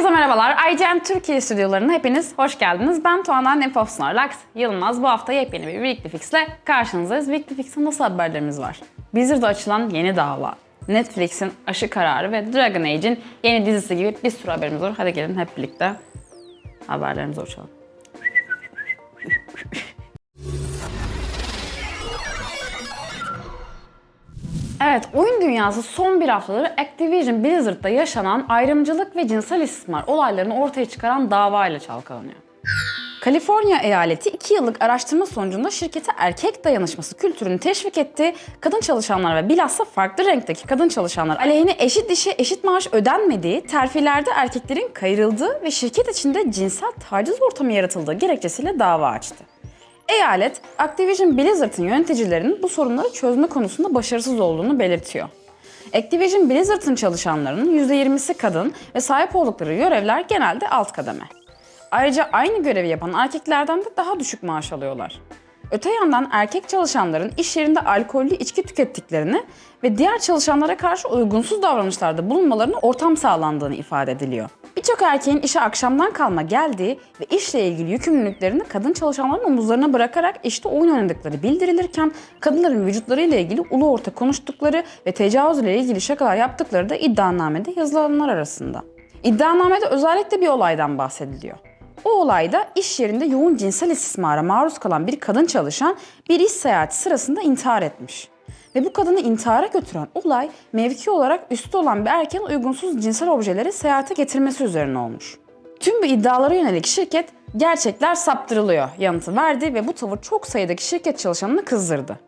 Herkese merhabalar. IGN Türkiye stüdyolarına hepiniz hoş geldiniz. Ben Tuana Nefos Narlax Yılmaz. Bu hafta yepyeni bir Weekly Fix ile karşınızdayız. Weekly Fix'te nasıl haberlerimiz var? Blizzard'da açılan yeni dava, Netflix'in aşı kararı ve Dragon Age'in yeni dizisi gibi bir sürü haberimiz var. Hadi gelin hep birlikte haberlerimizi uçalım. Evet, oyun dünyası son bir haftadır Activision Blizzard'da yaşanan ayrımcılık ve cinsel istismar olaylarını ortaya çıkaran davayla çalkalanıyor. Kaliforniya eyaleti 2 yıllık araştırma sonucunda şirkete erkek dayanışması kültürünü teşvik etti. Kadın çalışanlar ve bilhassa farklı renkteki kadın çalışanlar aleyhine eşit dişe eşit maaş ödenmediği, terfilerde erkeklerin kayırıldığı ve şirket içinde cinsel taciz ortamı yaratıldığı gerekçesiyle dava açtı. Eyalet, Activision Blizzard'ın yöneticilerinin bu sorunları çözme konusunda başarısız olduğunu belirtiyor. Activision Blizzard'ın çalışanlarının %20'si kadın ve sahip oldukları görevler genelde alt kademe. Ayrıca aynı görevi yapan erkeklerden de daha düşük maaş alıyorlar. Öte yandan erkek çalışanların iş yerinde alkollü içki tükettiklerini ve diğer çalışanlara karşı uygunsuz davranışlarda bulunmalarına ortam sağlandığını ifade ediliyor. Birçok erkeğin işe akşamdan kalma geldiği ve işle ilgili yükümlülüklerini kadın çalışanların omuzlarına bırakarak işte oyun oynadıkları bildirilirken kadınların vücutlarıyla ilgili ulu orta konuştukları ve tecavüz ile ilgili şakalar yaptıkları da iddianamede yazılanlar arasında. İddianamede özellikle bir olaydan bahsediliyor. O olayda iş yerinde yoğun cinsel istismara maruz kalan bir kadın çalışan bir iş seyahati sırasında intihar etmiş. Ve bu kadını intihara götüren olay mevki olarak üstü olan bir erkeğin uygunsuz cinsel objeleri seyahate getirmesi üzerine olmuş. Tüm bu iddialara yönelik şirket gerçekler saptırılıyor yanıtı verdi ve bu tavır çok sayıdaki şirket çalışanını kızdırdı.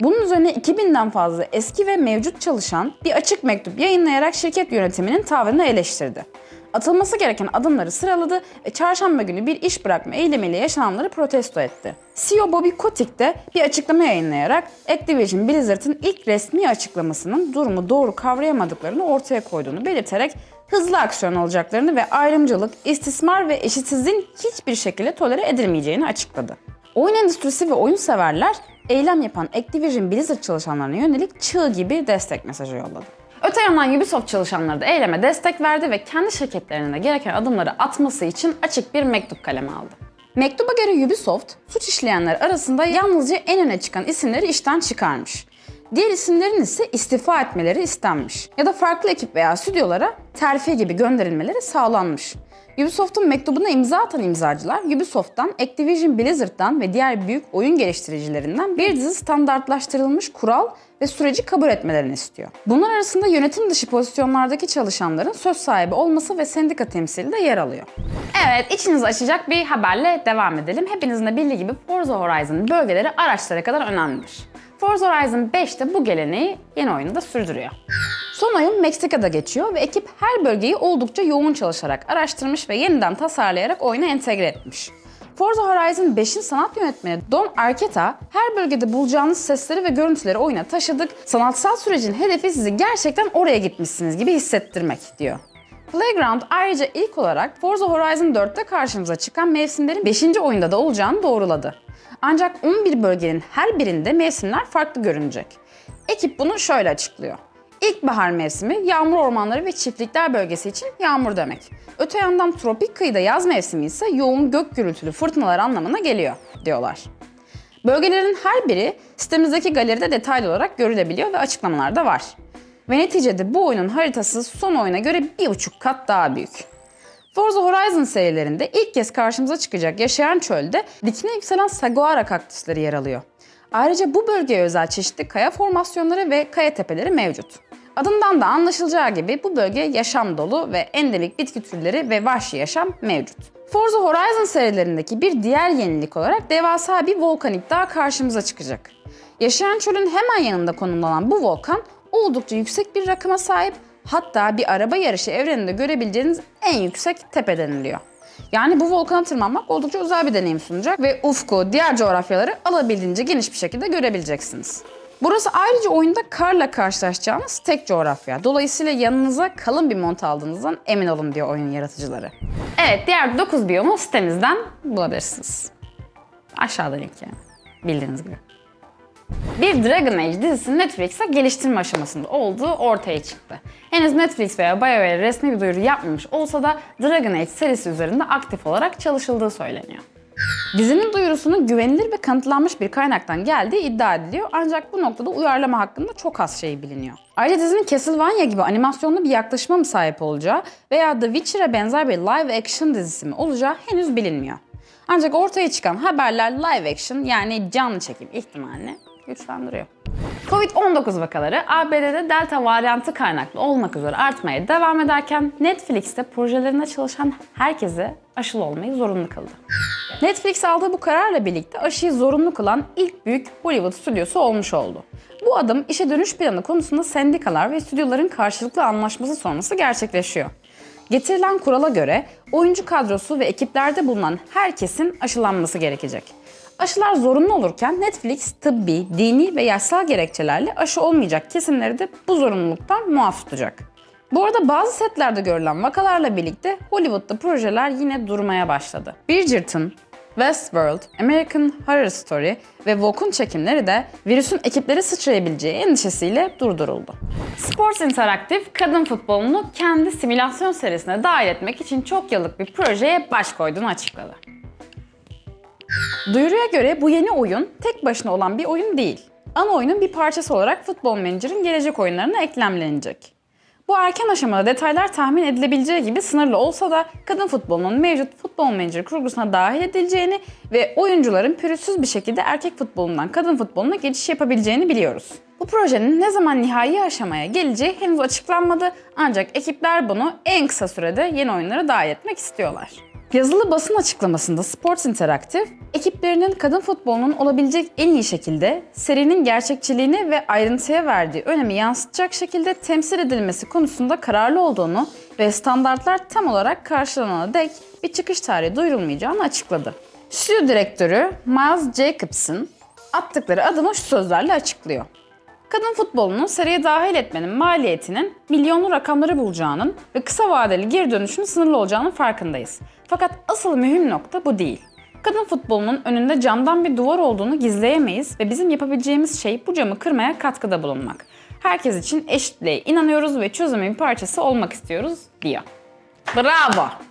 Bunun üzerine 2000'den fazla eski ve mevcut çalışan bir açık mektup yayınlayarak şirket yönetiminin tavrını eleştirdi. Atılması gereken adımları sıraladı ve çarşamba günü bir iş bırakma eylemiyle yaşananları protesto etti. CEO Bobby Kotick de bir açıklama yayınlayarak Activision Blizzard'ın ilk resmi açıklamasının durumu doğru kavrayamadıklarını ortaya koyduğunu belirterek hızlı aksiyon alacaklarını ve ayrımcılık, istismar ve eşitsizliğin hiçbir şekilde tolere edilmeyeceğini açıkladı. Oyun endüstrisi ve oyun severler eylem yapan Activision Blizzard çalışanlarına yönelik çığ gibi destek mesajı yolladı. Öte yandan Ubisoft çalışanları da eyleme destek verdi ve kendi şirketlerine gereken adımları atması için açık bir mektup kaleme aldı. Mektuba göre Ubisoft, suç işleyenler arasında yalnızca en öne çıkan isimleri işten çıkarmış. Diğer isimlerin ise istifa etmeleri istenmiş. Ya da farklı ekip veya stüdyolara terfi gibi gönderilmeleri sağlanmış. Ubisoft'un mektubuna imza atan imzacılar, Ubisoft'tan, Activision Blizzard'dan ve diğer büyük oyun geliştiricilerinden bir dizi standartlaştırılmış kural ve süreci kabul etmelerini istiyor. Bunlar arasında yönetim dışı pozisyonlardaki çalışanların söz sahibi olması ve sendika temsili de yer alıyor. Evet, içinizi açacak bir haberle devam edelim. Hepinizin de bildiği gibi Forza Horizon bölgeleri araçlara kadar önemlidir. Forza Horizon 5 de bu geleneği yeni oyunda sürdürüyor. Son oyun Meksika'da geçiyor ve ekip her bölgeyi oldukça yoğun çalışarak araştırmış ve yeniden tasarlayarak oyuna entegre etmiş. Forza Horizon 5'in sanat yönetmeni Don Arqueta, her bölgede bulacağınız sesleri ve görüntüleri oyuna taşıdık. Sanatsal sürecin hedefi sizi gerçekten oraya gitmişsiniz gibi hissettirmek diyor. Playground ayrıca ilk olarak Forza Horizon 4'te karşımıza çıkan mevsimlerin 5. oyunda da olacağını doğruladı. Ancak 11 bölgenin her birinde mevsimler farklı görünecek. Ekip bunu şöyle açıklıyor. İlkbahar mevsimi yağmur ormanları ve çiftlikler bölgesi için yağmur demek. Öte yandan tropik kıyıda yaz mevsimi ise yoğun gök gürültülü fırtınalar anlamına geliyor diyorlar. Bölgelerin her biri sitemizdeki galeride detaylı olarak görülebiliyor ve açıklamalar da var. Ve neticede bu oyunun haritası son oyuna göre bir buçuk kat daha büyük. Forza Horizon serilerinde ilk kez karşımıza çıkacak yaşayan çölde dikine yükselen saguara kaktüsleri yer alıyor. Ayrıca bu bölgeye özel çeşitli kaya formasyonları ve kaya tepeleri mevcut. Adından da anlaşılacağı gibi bu bölge yaşam dolu ve endemik bitki türleri ve vahşi yaşam mevcut. Forza Horizon serilerindeki bir diğer yenilik olarak devasa bir volkanik dağ karşımıza çıkacak. Yaşayan çölün hemen yanında konumlanan bu volkan oldukça yüksek bir rakıma sahip hatta bir araba yarışı evreninde görebileceğiniz en yüksek tepe deniliyor. Yani bu volkana tırmanmak oldukça özel bir deneyim sunacak ve ufku, diğer coğrafyaları alabildiğince geniş bir şekilde görebileceksiniz. Burası ayrıca oyunda karla karşılaşacağınız tek coğrafya. Dolayısıyla yanınıza kalın bir mont aldığınızdan emin olun diyor oyun yaratıcıları. Evet, diğer 9 biyomu sitemizden bulabilirsiniz. Aşağıda link yani. Bildiğiniz gibi. Bir Dragon Age dizisi Netflix'e geliştirme aşamasında olduğu ortaya çıktı. Henüz Netflix veya BioWare resmi bir duyuru yapmamış olsa da Dragon Age serisi üzerinde aktif olarak çalışıldığı söyleniyor. Dizinin duyurusunun güvenilir ve kanıtlanmış bir kaynaktan geldiği iddia ediliyor ancak bu noktada uyarlama hakkında çok az şey biliniyor. Ayrıca dizinin Castlevania gibi animasyonlu bir yaklaşıma mı sahip olacağı veya The Witcher'a benzer bir live action dizisi mi olacağı henüz bilinmiyor. Ancak ortaya çıkan haberler live action yani canlı çekim ihtimalini güçlendiriyor. Covid-19 vakaları ABD'de Delta varyantı kaynaklı olmak üzere artmaya devam ederken Netflix'te projelerinde çalışan herkese aşılı olmayı zorunlu kıldı. Netflix aldığı bu kararla birlikte aşıyı zorunlu kılan ilk büyük Hollywood stüdyosu olmuş oldu. Bu adım işe dönüş planı konusunda sendikalar ve stüdyoların karşılıklı anlaşması sonrası gerçekleşiyor. Getirilen kurala göre oyuncu kadrosu ve ekiplerde bulunan herkesin aşılanması gerekecek. Aşılar zorunlu olurken Netflix tıbbi, dini ve yaşsal gerekçelerle aşı olmayacak kesimleri de bu zorunluluktan muaf tutacak. Bu arada bazı setlerde görülen vakalarla birlikte Hollywood'da projeler yine durmaya başladı. Bridgerton, Westworld, American Horror Story ve Vogue'un çekimleri de virüsün ekipleri sıçrayabileceği endişesiyle durduruldu. Sports Interactive, kadın futbolunu kendi simülasyon serisine dahil etmek için çok yıllık bir projeye baş koyduğunu açıkladı. Duyuruya göre bu yeni oyun tek başına olan bir oyun değil. Ana oyunun bir parçası olarak Football Manager'ın gelecek oyunlarına eklemlenecek. Bu erken aşamada detaylar tahmin edilebileceği gibi sınırlı olsa da kadın futbolunun mevcut Football Manager kurgusuna dahil edileceğini ve oyuncuların pürüzsüz bir şekilde erkek futbolundan kadın futboluna geçiş yapabileceğini biliyoruz. Bu projenin ne zaman nihai aşamaya geleceği henüz açıklanmadı ancak ekipler bunu en kısa sürede yeni oyunlara dahil etmek istiyorlar. Yazılı basın açıklamasında Sports Interactive, ekiplerinin kadın futbolunun olabilecek en iyi şekilde serinin gerçekçiliğini ve ayrıntıya verdiği önemi yansıtacak şekilde temsil edilmesi konusunda kararlı olduğunu ve standartlar tam olarak karşılanana dek bir çıkış tarihi duyurulmayacağını açıkladı. Stüdyo direktörü Miles Jacobson attıkları adımı şu sözlerle açıklıyor. Kadın futbolunu seriye dahil etmenin maliyetinin milyonlu rakamları bulacağının ve kısa vadeli geri dönüşünün sınırlı olacağının farkındayız. Fakat asıl mühim nokta bu değil. Kadın futbolunun önünde camdan bir duvar olduğunu gizleyemeyiz ve bizim yapabileceğimiz şey bu camı kırmaya katkıda bulunmak. Herkes için eşitliğe inanıyoruz ve çözümün parçası olmak istiyoruz diyor. Bravo!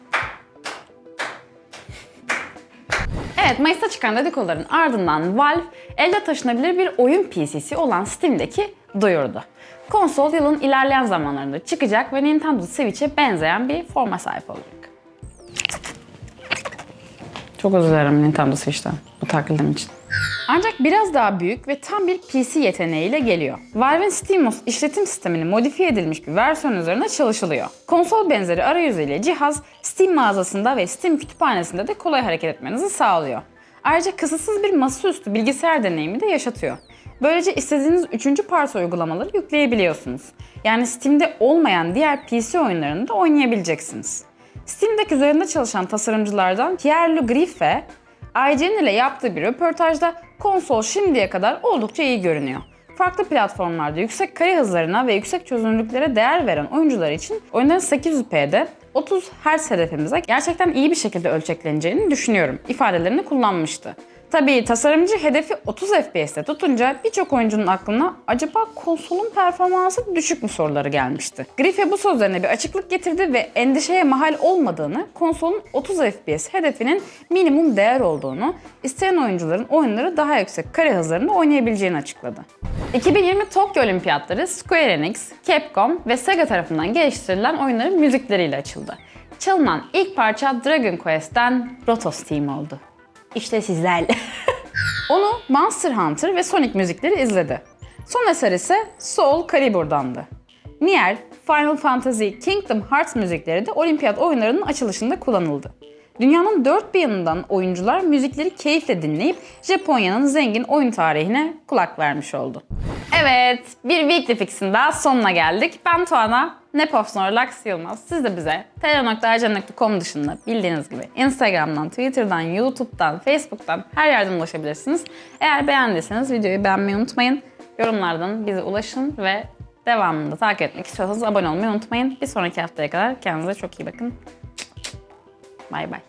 Evet, Mayıs'ta çıkan dedikoduların ardından Valve, elde taşınabilir bir oyun PC'si olan Steam'deki duyurdu. Konsol yılın ilerleyen zamanlarında çıkacak ve Nintendo Switch'e benzeyen bir forma sahip olacak. Çok özür dilerim Nintendo Switch'ten bu taklidim için. Ancak biraz daha büyük ve tam bir PC yeteneğiyle geliyor. Valve'in SteamOS işletim sistemini modifiye edilmiş bir versiyon üzerine çalışılıyor. Konsol benzeri arayüzüyle cihaz Steam mağazasında ve Steam kütüphanesinde de kolay hareket etmenizi sağlıyor. Ayrıca kısıtsız bir masaüstü bilgisayar deneyimi de yaşatıyor. Böylece istediğiniz üçüncü parça uygulamaları yükleyebiliyorsunuz. Yani Steam'de olmayan diğer PC oyunlarını da oynayabileceksiniz. Steam Deck üzerinde çalışan tasarımcılardan Pierre Griffe, IGN ile yaptığı bir röportajda konsol şimdiye kadar oldukça iyi görünüyor. Farklı platformlarda yüksek kare hızlarına ve yüksek çözünürlüklere değer veren oyuncular için oyunların 800p'de 30 Hz hedefimize gerçekten iyi bir şekilde ölçekleneceğini düşünüyorum ifadelerini kullanmıştı. Tabii tasarımcı hedefi 30 FPS'te tutunca birçok oyuncunun aklına acaba konsolun performansı düşük mü soruları gelmişti. Griffe bu sözlerine bir açıklık getirdi ve endişeye mahal olmadığını, konsolun 30 FPS hedefinin minimum değer olduğunu, isteyen oyuncuların oyunları daha yüksek kare hızlarında oynayabileceğini açıkladı. 2020 Tokyo Olimpiyatları Square Enix, Capcom ve Sega tarafından geliştirilen oyunların müzikleriyle açıldı. Çalınan ilk parça Dragon Quest'ten Rotos Team oldu. İşte sizlerle. Onu Monster Hunter ve Sonic müzikleri izledi. Son eser ise Soul Calibur'dandı. Nier, Final Fantasy, Kingdom Hearts müzikleri de olimpiyat oyunlarının açılışında kullanıldı. Dünyanın dört bir yanından oyuncular müzikleri keyifle dinleyip Japonya'nın zengin oyun tarihine kulak vermiş oldu. Evet, bir Weekly Fix'in daha sonuna geldik. Ben Tuana, Nepov Snorlax Yılmaz. Siz de bize tr.ercan.com dışında bildiğiniz gibi Instagram'dan, Twitter'dan, YouTube'dan, Facebook'tan her yerden ulaşabilirsiniz. Eğer beğendiyseniz videoyu beğenmeyi unutmayın. Yorumlardan bize ulaşın ve devamında takip etmek istiyorsanız abone olmayı unutmayın. Bir sonraki haftaya kadar kendinize çok iyi bakın. Bay bay.